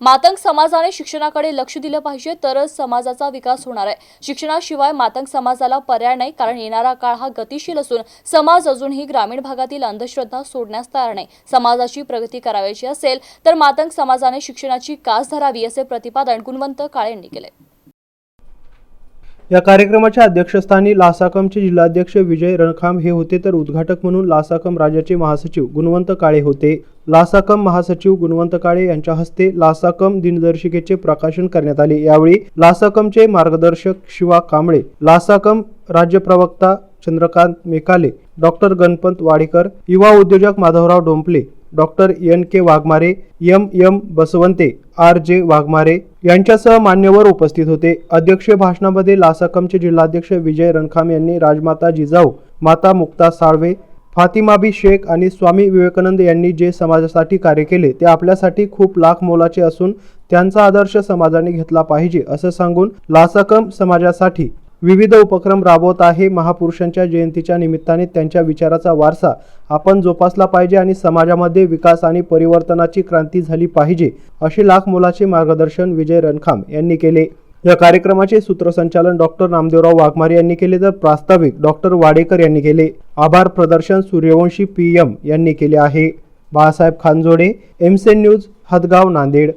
मातंग समाजाने शिक्षणाकडे लक्ष दिलं पाहिजे तरच समाजाचा विकास होणार आहे. शिक्षणाशिवाय मातंग समाजाला पर्याय नाही कारण येणारा काळ हा गतिशील असून समाज अजूनही ग्रामीण भागातील अंधश्रद्धा सोडण्यास तयार नाही. समाजाची प्रगती करावयाची असेल तर मातंग समाजाने शिक्षणाची कास धरावी असे प्रतिपादन गुणवंत काळे यांनी केले या कार्यक्रमाच्या अध्यक्षस्थानी लासाकमचे जिल्हाध्यक्ष विजय रणखाम हे होते तर उद्घाटक म्हणून लासाकम राज्याचे महासचिव गुणवंत काळे होते. लासाकम महासचिव गुणवंत काळे यांच्या हस्ते लासाकम दिनदर्शिकेचे प्रकाशन करण्यात आले. यावेळी लासाकमचे मार्गदर्शक शिवा कांबळे लासाकम राज्य प्रवक्ता चंद्रकांत मेकाले डॉक्टर गणपत वाडेकर युवा उद्योजक Madhavrao Dompale doctor N K Waghmare M M Baswante R J Waghmare यांच्यासह मान्यवर उपस्थित होते. अध्यक्षीय भाषणामध्ये लासाकमचे जिल्हाध्यक्ष विजय रणखाम यांनी राजमाता जिजाऊ माता मुक्ता साळवे फातिमाबी शेख आणि स्वामी विवेकानंद यांनी जे समाजासाठी कार्य केले ते आपल्यासाठी खूप लाख मोलाचे असून त्यांचा आदर्श समाजाने घेतला पाहिजे असं सांगून लासाकम समाजासाठी विविध उपक्रम राबवत आहे. महापुरुषांच्या जयंतीच्या निमित्ताने त्यांच्या विचाराचा वारसा आपण जोपासला पाहिजे आणि समाजामध्ये विकास आणि परिवर्तनाची क्रांती झाली पाहिजे असे लाख मोलाचे मार्गदर्शन विजय रणखाम यांनी केले. या कार्यक्रमाचे सूत्रसंचालन डॉक्टर नामदेवराव वाघमारे यांनी केले तर प्रास्ताविक डॉक्टर वाडेकर यांनी केले. आभार प्रदर्शन सूर्यवंशी पी एम यांनी केले आहे. बाळासाहेब खानजोडे एमसेन न्यूज हदगाव नांदेड.